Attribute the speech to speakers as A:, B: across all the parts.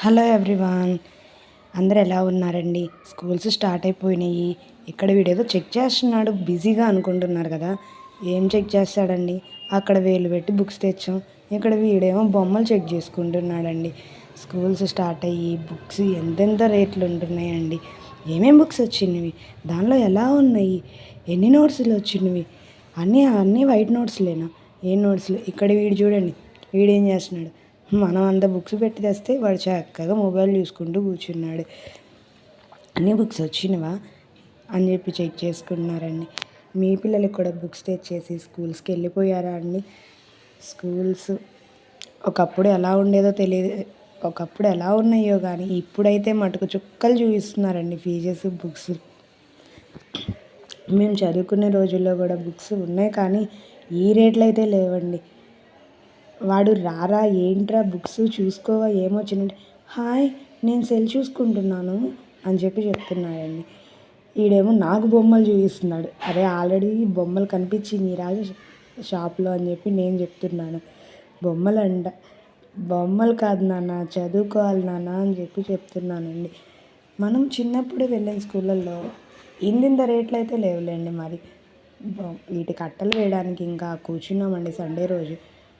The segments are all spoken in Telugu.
A: Hello everyone. అందరు ఎలా ఉన్నారండి? స్కూల్స్ స్టార్ట్ అయిపోయినాయి. ఇక్కడ వీడేదో చెక్ చేస్తున్నాడు బిజీగా అనుకుంటున్నారు కదా. ఏం చెక్ చేస్తాడండి? అక్కడ వేలు పెట్టి బుక్స్ తెచ్చాం. ఇక్కడ వీడేమో బొమ్మలు చెక్ చేసుకుంటున్నాడండి. స్కూల్స్ స్టార్ట్ అయ్యి బుక్స్ ఎంతెంత రేట్లు ఉంటున్నాయండి. ఏమేం బుక్స్ వచ్చినవి? దానిలో ఎలా ఉన్నాయి? ఎన్ని నోట్స్లు వచ్చినవి? అన్నీ అన్నీ వైట్ నోట్స్లేనా? ఏ నోట్స్లు? ఇక్కడ వీడు చూడండి. వీడేం చేస్తున్నాడు? మనం అంత బుక్స్ పెట్టి తెస్తే వాడు చక్కగా మొబైల్ చూసుకుంటూ కూర్చున్నాడు. అన్ని బుక్స్ వచ్చినవా? అని చెప్పి చెక్ చేసుకుంటున్నారండి. మీ పిల్లలకి కూడా బుక్స్ తెచ్చేసి స్కూల్స్కి వెళ్ళిపోయారా అండి? స్కూల్స్ ఒకప్పుడు ఎలా ఉండేదో తెలియదు. ఒకప్పుడు ఎలా ఉన్నాయో కానీ ఇప్పుడైతే మటుకు చుక్కలు చూపిస్తున్నారండి ఫీజెస్ బుక్స్. మేము చదువుకునే రోజుల్లో కూడా బుక్స్ ఉన్నాయి కానీ ఈ రేట్లు అయితే లేవండి. వాడు రారా ఏంట్రా బుక్స్ చూసుకోవా ఏమొచ్చినట్టు హాయ్ నేను సెల్ చూసుకుంటున్నాను అని చెప్పి చెప్తున్నాడండి. ఈడేమో నాకు బొమ్మలు చూపిస్తున్నాడు. అరే ఆల్రెడీ బొమ్మలు కనిపించింది రాజు షాప్లో అని చెప్పి నేను చెప్తున్నాను. బొమ్మలు అంట బొమ్మలు కాదు నాన్న చదువుకోవాలి నాన్న అని చెప్పి చెప్తున్నానండి. మనం చిన్నప్పుడు వెళ్ళిన స్కూళ్ళల్లో ఇందింత రేట్లు అయితే లేవులేండి మరి. వీటి కట్టలు వేయడానికి ఇంకా కూర్చున్నామండి సండే రోజు.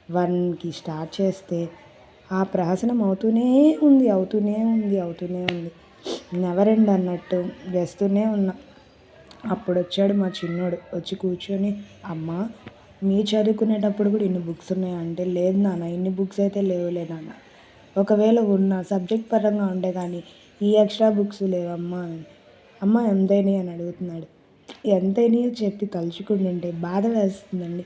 A: వన్కి స్టార్ట్ చేస్తే ఆ ప్రహసనం అవుతూనే ఉంది అవుతూనే ఉంది అవుతూనే ఉంది. నెవర్ ఎండ్ అన్నట్టు వేస్తూనే ఉన్నా. అప్పుడు వచ్చాడు మా చిన్నోడు. వచ్చి కూర్చొని అమ్మ మీ చదువుకునేటప్పుడు కూడా ఇన్ని బుక్స్ ఉన్నాయంటే లేదు నాన్న ఇన్ని బుక్స్ అయితే లేవులే నాన్న. ఒకవేళ ఉన్న సబ్జెక్ట్ పరంగా ఉండే కానీ ఈ ఎక్స్ట్రా బుక్స్ లేవమ్మా అని. అమ్మ ఎంతైనాయి? అని అడుగుతున్నాడు. ఎంతైనాయో చెప్పి తలుచుకుంటుంటే బాధ వేస్తుందండి.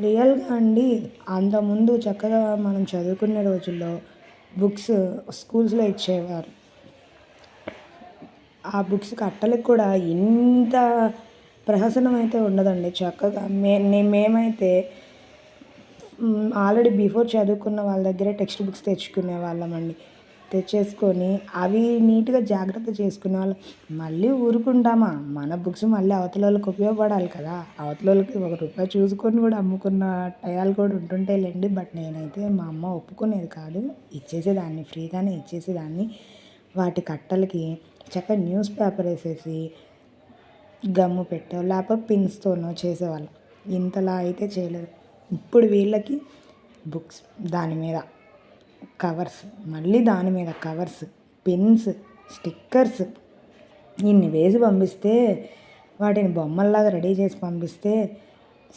A: రియల్గా అండి అంతకుముందు చక్కగా మనం చదువుకునే రోజుల్లో బుక్స్ స్కూల్స్లో ఇచ్చేవారు. ఆ బుక్స్ కట్టలకు కూడా ఇంత ప్రహసనం అయితే ఉండదండి చక్కగా. మే మేమైతే ఆల్రెడీ బిఫోర్ చదువుకున్న వాళ్ళ దగ్గరే టెక్స్ట్ బుక్స్ తెచ్చుకునే వాళ్ళమండి. తెచ్చేసుకొని అవి నీట్గా జాగ్రత్త చేసుకునే వాళ్ళు. మళ్ళీ ఊరుకుంటామా? మన బుక్స్ మళ్ళీ అవతల వాళ్ళకి ఉపయోగపడాలి కదా. అవతల వాళ్ళకి ఒక రూపాయి చూసుకొని కూడా అమ్ముకున్న టయాలు కూడా ఉంటుంటాయిలేండి బట్ నేనైతే మా అమ్మ ఒప్పుకునేది కాదు. ఇచ్చేసేదాన్ని ఫ్రీగానే ఇచ్చేసేదాన్ని. వాటి కట్టలకి చక్కగా న్యూస్ పేపర్ వేసేసి గమ్ము పెట్టో లేకపోతే పిన్స్తోనో చేసేవాళ్ళం. ఇంతలా అయితే చేయలేదు. ఇప్పుడు వీళ్ళకి బుక్స్ దాని మీద కవర్స్ మళ్ళీ దాని మీద కవర్స్ పిన్స్ స్టిక్కర్స్. ఇన్ని వేసి పంపిస్తే వాటిని బొమ్మల్లాగా రెడీ చేసి పంపిస్తే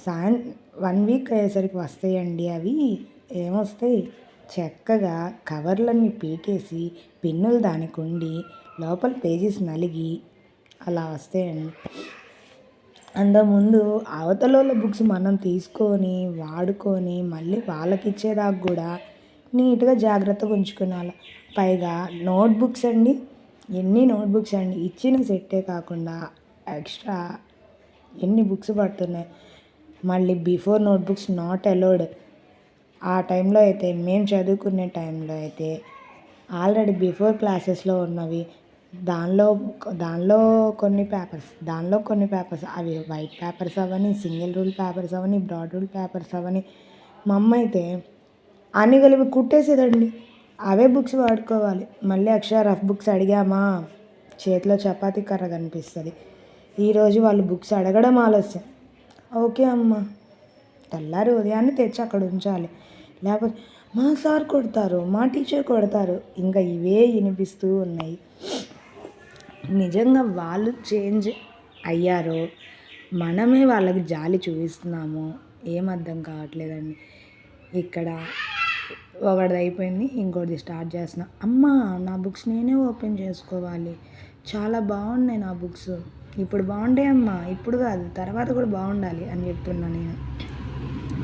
A: సాయం వన్ వీక్ అయ్యేసరికి వస్తాయండి అవి. ఏమొస్తాయి? చక్కగా కవర్లన్నీ పీకేసి పిన్నులు దానికి ఉండి లోపల పేజెస్ నలిగి అలా వస్తాయండి. అంతకుముందు అవతల బుక్స్ మనం తీసుకొని వాడుకొని మళ్ళీ వాళ్ళకి ఇచ్చేదాకా కూడా నీట్గా జాగ్రత్తగా ఉంచుకున్నాను. పైగా నోట్బుక్స్ అండి ఎన్ని నోట్బుక్స్ అండి ఇచ్చిన సెట్టే కాకుండా ఎక్స్ట్రా ఎన్ని బుక్స్ పడుతున్నాయి. మళ్ళీ బిఫోర్ నోట్బుక్స్ నాట్ అలౌడ్. ఆ టైంలో అయితే మేము చదువుకునే టైంలో అయితే ఆల్రెడీ బిఫోర్ క్లాసెస్లో ఉన్నవి దానిలో దానిలో కొన్ని పేపర్స్ దానిలో కొన్ని పేపర్స్ అవి వైట్ పేపర్స్ అవని సింగిల్ రూల్ పేపర్స్ అవని బ్రాడ్ రూల్ పేపర్స్ అవని మా అమ్మ అయితే అన్నీ కలిపి కుట్టేసేదండి. అవే బుక్స్ వాడుకోవాలి. మళ్ళీ అక్షర రఫ్ బుక్స్ అడిగామా? చేతిలో చపాతీ కర్ర కనిపిస్తుంది. ఈరోజు వాళ్ళు బుక్స్ అడగడం ఆలస్యం. ఓకే అమ్మ. తెల్లారి ఉదయాన్నే తెచ్చి అక్కడ ఉంచాలి. లేకపోతే మా సార్ కొడతారు మా టీచర్ కొడతారు. ఇంకా ఇవే వినిపిస్తూ ఉన్నాయి. నిజంగా వాళ్ళు చేంజ్ అయ్యారో మనమే వాళ్ళకి జాలి చూపిస్తున్నాము ఏం అర్థం కావట్లేదండి. ఇక్కడ ఒకటిది అయిపోయింది ఇంకోటిది స్టార్ట్ చేస్తున్నా. అమ్మ నా బుక్స్ నేనే ఓపెన్ చేసుకోవాలి. చాలా బాగున్నాయి నా బుక్స్. ఇప్పుడు బాగుంటాయి అమ్మ. ఇప్పుడు కాదు తర్వాత కూడా బాగుండాలి అని చెప్తున్నా నేను.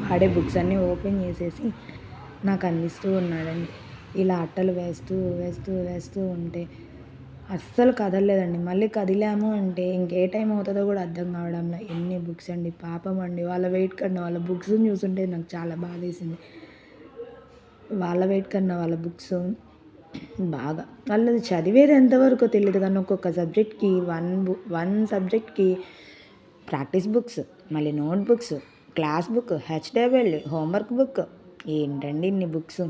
A: వాడే బుక్స్ అన్నీ ఓపెన్ చేసేసి నాకు అందిస్తూ ఉన్నాడండి. ఇలా అట్టలు వేస్తూ వేస్తూ వేస్తూ ఉంటే అస్సలు కదలలేదండి. మళ్ళీ కదిలాము అంటే ఇంకే టైం అవుతుందో కూడా అర్థం కావడంలో. ఎన్ని బుక్స్ అండి పాపం అండి. వాళ్ళ వెయిట్ కన్నా వాళ్ళ బుక్స్ని చూస్తుంటే నాకు చాలా బాధ వేసింది వాళ్ళ వెయిట్ కన్నా వాళ్ళ బుక్స్ బాగా. వాళ్ళది చదివేది ఎంతవరకు తెలియదు కానీ ఒక్కొక్క సబ్జెక్ట్కి వన్ బుక్ వన్ సబ్జెక్ట్కి ప్రాక్టీస్ బుక్స్ మళ్ళీ note books class book HW homework book ఏంటండి ఇన్ని బుక్స్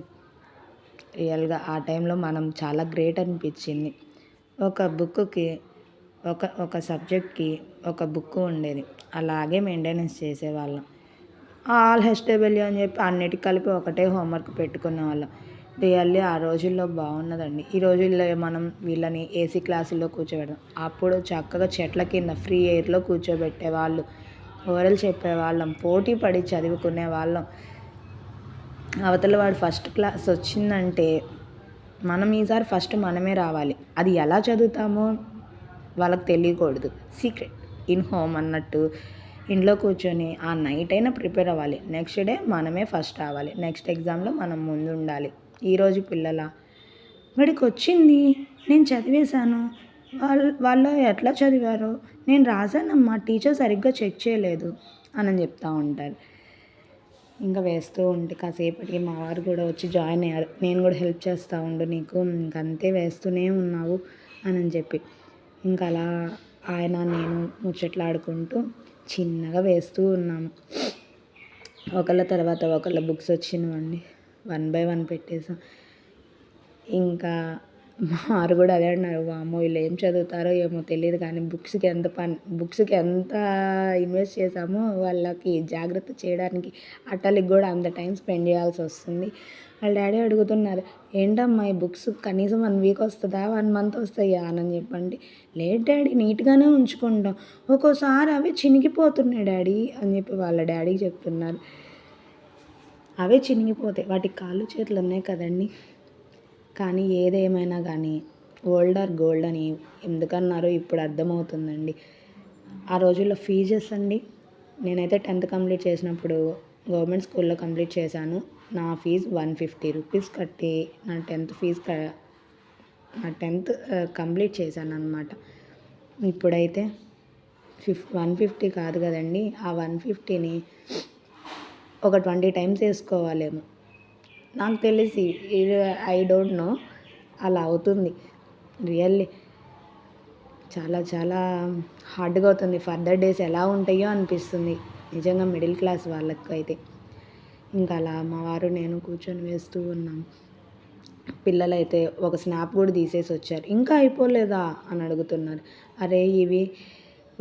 A: రియల్గా ఆ టైంలో మనం చాలా గ్రేట్ అనిపించింది. ఒక బుక్కి ఒక ఒక సబ్జెక్ట్కి ఒక బుక్ ఉండేది. అలాగే మెయింటెనెన్స్ చేసేవాళ్ళం. ఆల్ హెచ్డబ్ల్యూ అని చెప్పి అన్నిటికి కలిపి ఒకటే హోంవర్క్ పెట్టుకునే వాళ్ళం. రియల్లీ ఆ రోజుల్లో బాగున్నదండి. ఈ రోజుల్లో మనం వీళ్ళని ఏసీ క్లాసుల్లో కూర్చోబెడతాం. అప్పుడు చక్కగా చెట్ల కింద ఫ్రీ ఎయిర్లో కూర్చోబెట్టే వాళ్ళు ఓరలు చెప్పేవాళ్ళం పోటీ పడి చదువుకునే వాళ్ళం. అవతల వాడు ఫస్ట్ క్లాస్ వచ్చిందంటే మనం ఈసారి ఫస్ట్ మనమే రావాలి. అది ఎలా చదువుతామో వాళ్ళకి తెలియకూడదు. సీక్రెట్. ఇన్ హోమ్ అన్నట్టు ఇంట్లో కూర్చొని ఆ నైట్ అయినా ప్రిపేర్ అవ్వాలి. నెక్స్ట్ డే మనమే ఫస్ట్ రావాలి. నెక్స్ట్ ఎగ్జామ్లో మనం ముందు ఉండాలి. ఈరోజు పిల్లల? వాడికి వచ్చింది నేను చదివేశాను. వాళ్ళు వాళ్ళు ఎట్లా చదివారు? నేను రాశానమ్మా. టీచర్ సరిగ్గా చెక్ చేయలేదు అని చెప్తూ ఉంటారు. ఇంకా వేస్తూ ఉంటే కాసేపటికి మా వారు కూడా వచ్చి జాయిన్ అయ్యారు. నేను కూడా హెల్ప్ చేస్తూ ఉండు నీకు. ఇంకంతే వేస్తూనే ఉన్నావు అని చెప్పి. ఇంకా అలా ఆయన నేను ముచ్చట్లాడుకుంటూ చిన్నగా వేస్తూ ఉన్నాము. ఒకళ్ళ తర్వాత ఒకళ్ళ బుక్స్ వచ్చినవండి. వన్ బై వన్ పెట్టేసాం ఇంకా వారు కూడా అదే అన్నారు వామ్మో వీళ్ళు ఏం చదువుతారో ఏమో తెలియదు కానీ బుక్స్కి ఎంత పని బుక్స్కి ఎంత ఇన్వెస్ట్ చేసామో వాళ్ళకి జాగ్రత్త చేయడానికి అట్టలకి కూడా అంత టైం స్పెండ్ చేయాల్సి వస్తుంది. వాళ్ళ డాడీ అడుగుతున్నారు ఏంటమ్మా ఈ బుక్స్ కనీసం వన్ వీక్ వస్తుందా? వన్ మంత్ వస్తాయా? అని చెప్పండి. లేట్ డాడీ నీట్గానే ఉంచుకుంటాం. ఒక్కోసారి అవి చినిగిపోతున్నాయి డాడీ అని చెప్పి వాళ్ళ డాడీకి చెప్తున్నారు. అవే చినిగిపోతాయి. వాటికి కాళ్ళు చేతులు ఉన్నాయి కదండి. కానీ ఏదేమైనా కానీ ఓల్డ్ ఆర్ గోల్డ్ అని ఎందుకన్నారో ఇప్పుడు అర్థమవుతుందండి. ఆ రోజుల్లో ఫీజెస్ అండి. నేనైతే టెన్త్ కంప్లీట్ చేసినప్పుడు గవర్నమెంట్ స్కూల్లో కంప్లీట్ చేశాను. నా ఫీజు వన్ ఫిఫ్టీ రూపీస్ కట్టి నా టెన్త్ ఫీజు క నా టెన్త్ కంప్లీట్ చేశాను అనమాట ఇప్పుడైతే ఫిఫ్ వన్ ఫిఫ్టీ కాదు కదండి. ఆ వన్ ఫిఫ్టీని ఒక ట్వంటీ టైమ్స్ వేసుకోవాలేమో. నాకు తెలిసి ఇది ఐ డోంట్ నో అలా అవుతుంది. రియల్లీ చాలా చాలా హార్డ్గా అవుతుంది. ఫర్దర్ డేస్ ఎలా ఉంటాయో అనిపిస్తుంది. నిజంగా మిడిల్ క్లాస్ వాళ్ళకు అయితే ఇంకా అలా మా వారు నేను కూర్చొని వేస్తూ ఉన్నాం. పిల్లలైతే ఒక స్నాప్ కూడా తీసేసి వచ్చారు. ఇంకా అయిపోలేదా? అని అడుగుతున్నారు. అరే ఇవి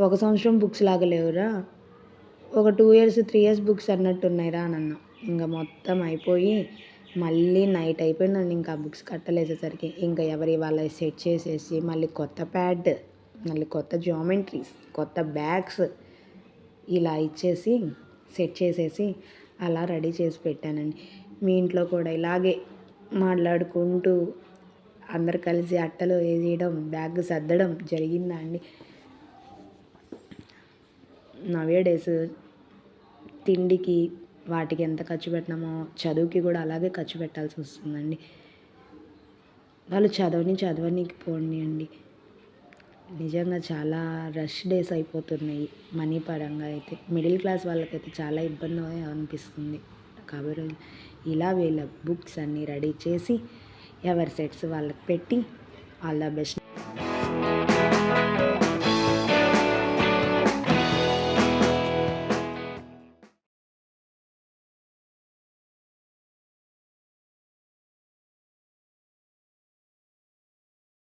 A: ఒక సంవత్సరం బుక్స్ లాగా లేవురా? ఒక two years three years books అన్నట్టు ఉన్నాయిరా అని అన్నా. ఇంకా మొత్తం అయిపోయి మళ్ళీ నైట్ అయిపోయిందండి. ఇంకా బుక్స్ కట్టలేసేసరికి ఇంకా ఎవరి వాళ్ళ సెట్ చేసేసి మళ్ళీ కొత్త ప్యాడ్ మళ్ళీ కొత్త జామెంట్రీస్ కొత్త బ్యాగ్స్ ఇలా ఇచ్చేసి సెట్ చేసేసి అలా రెడీ చేసి పెట్టానండి. మీ ఇంట్లో కూడా ఇలాగే మాట్లాడుకుంటూ అందరు కలిసి అట్టలు వేసేయడం బ్యాగ్ సర్దడం జరిగిందా అండి? నవే డేస్ తిండికి వాటికి ఎంత ఖర్చు పెట్టినామో చదువుకి కూడా అలాగే ఖర్చు పెట్టాల్సి వస్తుందండి. వాళ్ళు చదవని చదవనికి పోండి అండి. నిజంగా చాలా రష్ డేస్ అయిపోతున్నాయి మనీ పరంగా అయితే. మిడిల్ క్లాస్ వాళ్ళకైతే చాలా ఇబ్బంది అనిపిస్తుంది. కాబట్టి ఇలా వీళ్ళ బుక్స్ అన్నీ రెడీ చేసి ఎవరి సెట్స్ వాళ్ళకి పెట్టి ఆల్ ద బెస్ట్.